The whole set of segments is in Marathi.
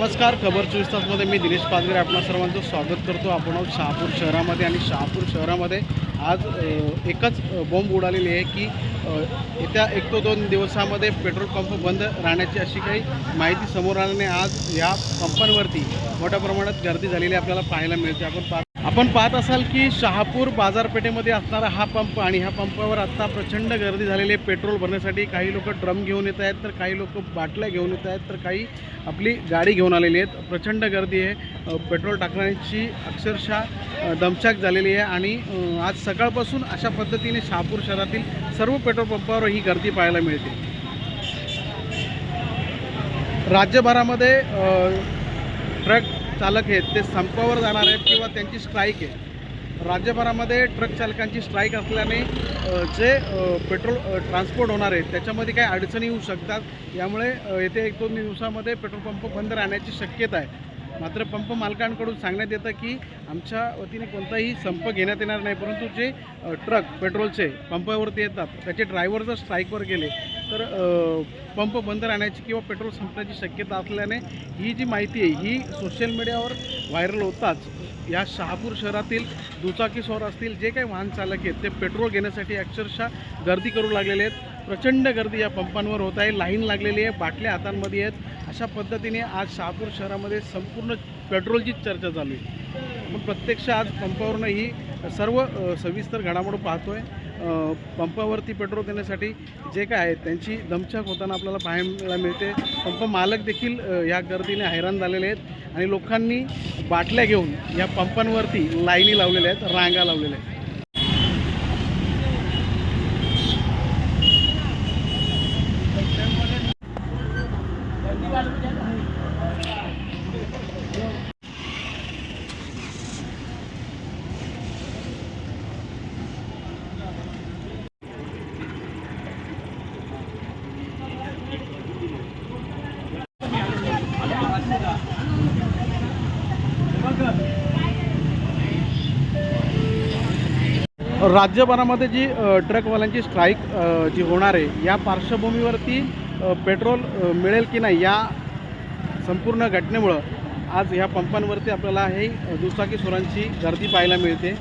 नमस्कार खबर चोवीस तासमध्ये मी दिनेश पाचगरे आपणा सर्वांचं स्वागत करतो. आपण आहोत शहापूर शहरामध्ये आणि शहापूर शहरामध्ये आज एकच बॉम्ब उडालेली आहे की येत्या एक तो दोन दिवसामध्ये पेट्रोल पंप बंद राहण्याची अशी काही माहिती समोर आल्याने आज या पंपांवरती मोठ्या प्रमाणात गर्दी झालेली आपल्याला पाहायला मिळते. आपण आपण पाहत असाल की शहापूर बाजारपेठेमध्ये असणारा हा पंप आणि ह्या पंपावर आत्ता प्रचंड गर्दी झालेली आहे. पेट्रोल भरण्यासाठी काही लोक ड्रम घेऊन येत आहेत तर काही लोक बाटल्या घेऊन येत आहेत तर काही आपली गाडी घेऊन आलेली आहेत. प्रचंड गर्दी आहे. पेट्रोल टाकण्याची अक्षरशः दमछाक झालेली आहे आणि आज सकाळपासून अशा पद्धतीने शहापूर शहरातील सर्व पेट्रोल पंपावर ही गर्दी पाहायला मिळते. राज्यभरामध्ये ट्रक चालक आहेत ते संपावर जाणार आहेत किंवा त्यांची स्ट्राईक आहे. राज्यभरामध्ये ट्रक चालकांची स्ट्राईक असल्याने जे पेट्रोल ट्रान्सपोर्ट होणार आहे त्याच्यामध्ये काही अडचणी येऊ शकतात. यामुळे येथे येत्या एक दोन दिवसामध्ये पेट्रोल पंप बंद राहण्याची शक्यता आहे. मात्र पंप मालकांकडून सांगण्यात येतं की आमच्या वतीने कोणताही संप घेण्यात येणार नाही परंतु जे ट्रक पेट्रोलचे पंपावरती येतात त्याचे ड्रायव्हर जर स्ट्राईकवर गेले तर पंप बंद राहण्याची किंवा पेट्रोल संपण्याची शक्यता असल्याने ही जी माहिती आहे ही सोशल मीडियावर व्हायरल होताच. या शहापूर शहरातील दुचाकीस्वार असतील जे काही वाहन चालक आहेत ते पेट्रोल घेण्यासाठी अक्षरशः गर्दी करू लागलेले आहेत. प्रचंड गर्दी या पंपांवर होत आहे लाईन लागलेली आहे बाटल्या हातांमध्ये आहेत. अशा पद्धतीने आज शहापूर शहरामध्ये संपूर्ण पेट्रोलचीच चर्चा चालू आहे. मग प्रत्यक्ष आज पंपावरनं ही सर्व सविस्तर घडामोड पाहतो आहे पंपावरती पेट्रोल देण्यासाठी जे काय आहे त्यांची दमछाक होताना आपल्याला पाहायला मिळते. पंप मालक देखील या गर्दीने हैराण झालेले आहेत. आणि लोकांनी बाटल्या घेऊन या पंपांवरती लाईनी लावलेल्या आहेत रांगा लावलेल्या आहेत. राज्यभरामध्ये जी ट्रकवाल्यांची स्ट्राईक जी होणार आहे या पार्श्वभूमीवरती पेट्रोल मिळेल की नाही या संपूर्ण घटनेमुळं आज ह्या पंपांवरती आपल्याला हे दुचाकी सुरांची गर्दी पाहायला मिळते.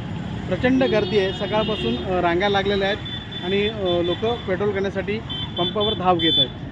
प्रचंड गर्दी आहे. सकाळपासून रांगा लागलेल्या आहेत आणि लोक पेट्रोल करण्यासाठी पंपावर धाव घेत आहेत.